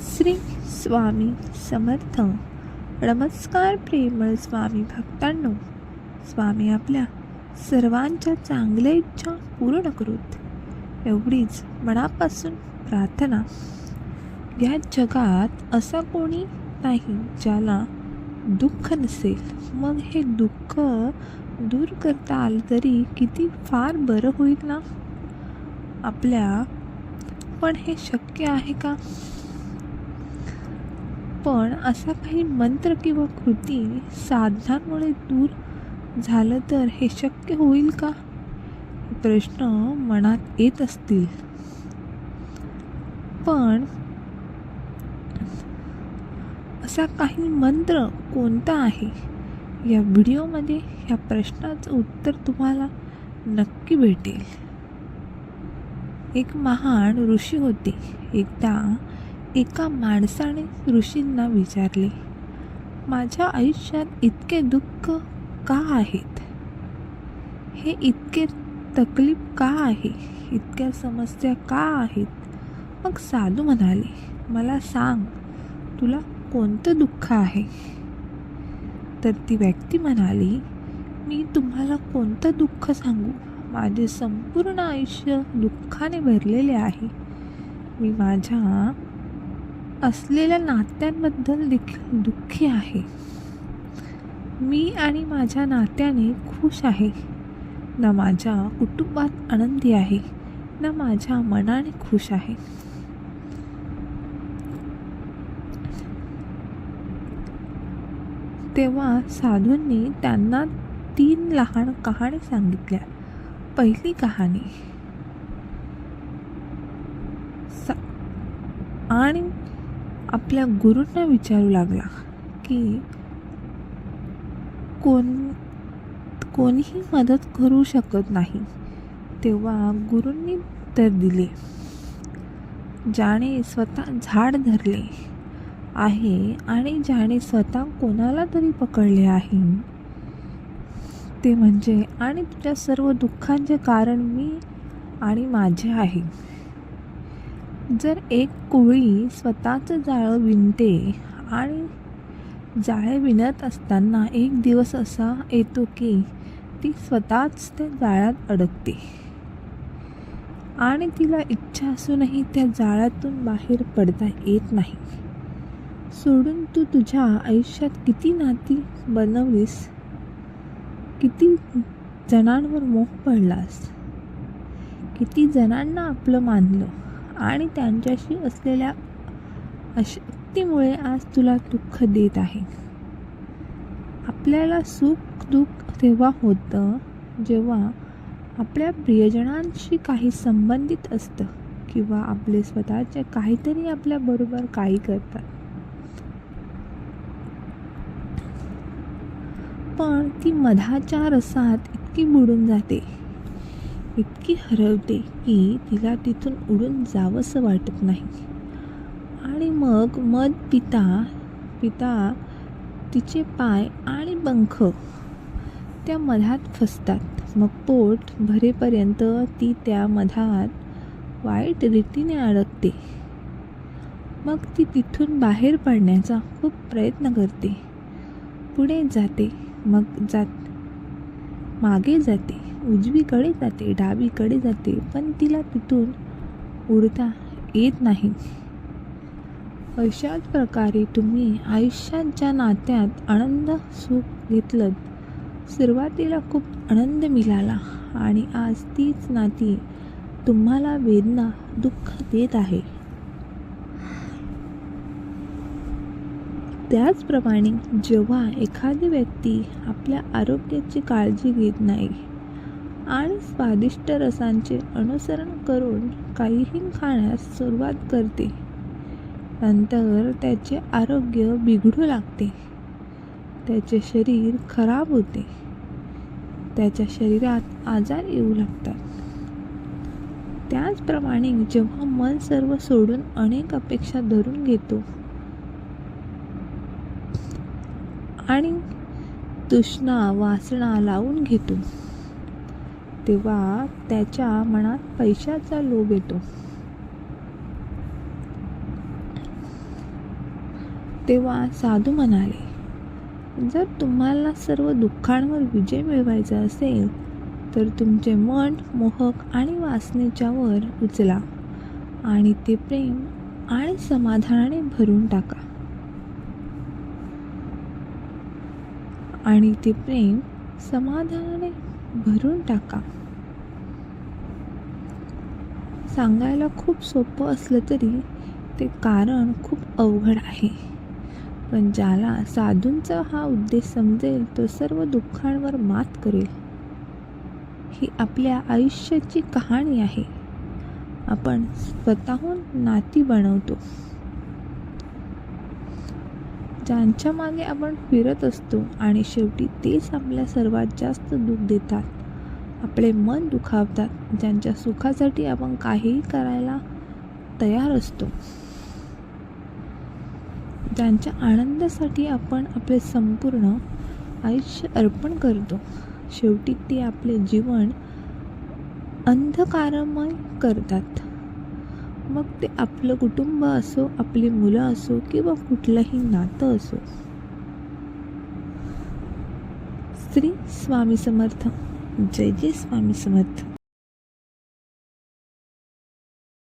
श्री स्वामी समर्थ. नमस्कार प्रेमळ स्वामी भक्तांनो. स्वामी आपल्या सर्वांच्या चांगल्या इच्छा पूर्ण करूत. एवढीच मनापासून प्रार्थना. या जगात असा कोणी नाही ज्याला दुःख नसेल. मग हे दुःख दूर करता आलं तरी किती फार बरं होईल ना? आपल्या पण हे शक्य आहे का? पण असा काही मंत्र किंवा कृती साधनांमुळे दूर झालं तर हे शक्य होईल का? प्रश्न मनात येत असतील. पण असा काही मंत्र कोणता आहे? या व्हिडिओमध्ये या प्रश्नाचं उत्तर तुम्हाला नक्की भेटेल. एक महान ऋषी होते. एकदा एका माणसाने ऋषींना विचारले माझ्या आयुष्यात इतके दुःख का आहेत? हे इतके तकलीफ का आहे? इतक्या समस्या का आहेत? मग साधू म्हणाले मला सांग तुला कोणतं दुःख आहे? तर ती व्यक्ती म्हणाली मी तुम्हाला कोणतं दुःख सांगू? माझे संपूर्ण आयुष्य दुःखाने भरलेले आहे. मी माझ्या असलेल्या नात्यांबद्दल देखील दुःखी आहे. मी आणि माझ्या नात्याने खुश आहे. ना माझ्या कुटुंबात आनंदी आहे. ना माझ्या मनाने खुश आहे. तेव्हा साधूंनी त्यांना तीन लहान कहाणी सांगितल्या. पहिली कहाणी आणि आपल्या गुरूंना विचारू लागला की कोण कोणीही मदत करू शकत नाही तेव्हा गुरूंनी उत्तर दिले. ज्याने स्वतः झाड धरले आहे आणि ज्याने स्वतः कोणाला तरी पकडले आहे. ते म्हणजे आणि तुझ्या सर्व दुःखांचे कारण मी आणि माझे आहे. जर एक कोळी स्वतःचं जाळं विणते आणि जाळे विणत असताना एक दिवस असा येतो की ती स्वतःच त्या जाळ्यात अडकते. आणि तिला इच्छा असूनही त्या जाळ्यातून बाहेर पडता येत नाही. सोडून तू तुझ्या आयुष्यात किती नाती बनवलीस? किती जणांवर मोह पडलास? किती जणांना आपलं मानलं? आणि त्यांच्याशी असलेल्या अशक्तीमुळे आज तुला दुःख देत आहे. आपल्याला सुख दुःख तेव्हा होतं जेव्हा आपल्या प्रियजनांशी काही संबंधित असतं किंवा आपले स्वतःचे काहीतरी आपल्याबरोबर काही करतात. पण ती मधाच्या रसात इतकी बुडून जाते. इतकी हरवते की तिला तिथून उडून जावंसं वाटत नाही. आणि मग मध पिता पिता तिचे पाय आणि पंख त्या मधात फसतात. मग पोट भरेपर्यंत ती त्या मधात वाईट रीतीने अडकते. मग ती तिथून बाहेर पडण्याचा खूप प्रयत्न करते. पुढे जाते. मग जात मागे जाते. उजवीकडे जाते डावीकडे जाते पण तिला तिथून उडता येत नाही. अशाच प्रकारे तुम्ही आयुष्यात ज्या नात्यात आनंद सुख घेतलं सुरुवातीला खूप आनंद मिळाला आणि आज तीच नाती तुम्हाला वेदना दुःख देत आहे. त्याचप्रमाणे जेव्हा एखादी व्यक्ती आपल्या आरोग्याची काळजी घेत नाही आणि स्वादिष्ट रसांचे अनुसरण करून काहीही खाण्यास सुरुवात करते नंतर त्याचे आरोग्य बिघडू लागते. त्याचे शरीर खराब होते. त्याच्या शरीरात आजार येऊ लागतात. त्याचप्रमाणे जेव्हा मन सर्व सोडून अनेक अपेक्षा धरून घेतो आणि तृष्णा वासना लावून घेतो. तेव्हा त्याच्या मनात पैशाचा लोभ येतो. तेव्हा साधू म्हणाले जर तुम्हाला सर्व दुःखांवर विजय मिळवायचा असेल तर तुमचे मन मोहक आणि वासनेच्या वर उचला आणि ते प्रेम आणि समाधानाने भरून टाका. आणि ते प्रेम समाधानाने भरून टाका. सांगायला खूप सोपं असलं तरी ते कारण खूप अवघड आहे. पण ज्याला साधूंचा हा उद्देश समजेल तो सर्व दुःखांवर मात करेल. ही आपल्या आयुष्याची कहाणी आहे. आपण स्वतःहून नाती बनवतो. ज्यांच्या मागे आपण फिरत असतो आणि शेवटी तेच आपल्या सर्वात जास्त दुःख देतात. आपले मन दुखावतात ज्यांच्या सुखासाठी आपण काहीही करायला तयार असतो. ज्यांच्या आनंदासाठी आपण आपले संपूर्ण आयुष्य अर्पण करतो. शेवटी ते आपले जीवन अंधकारमय करतात. मग ते आपलं कुटुंब असो आपली मुलं असो किंवा कुठलंही नातं असो. श्री स्वामी समर्थ. जय जय स्वामी समर्थ.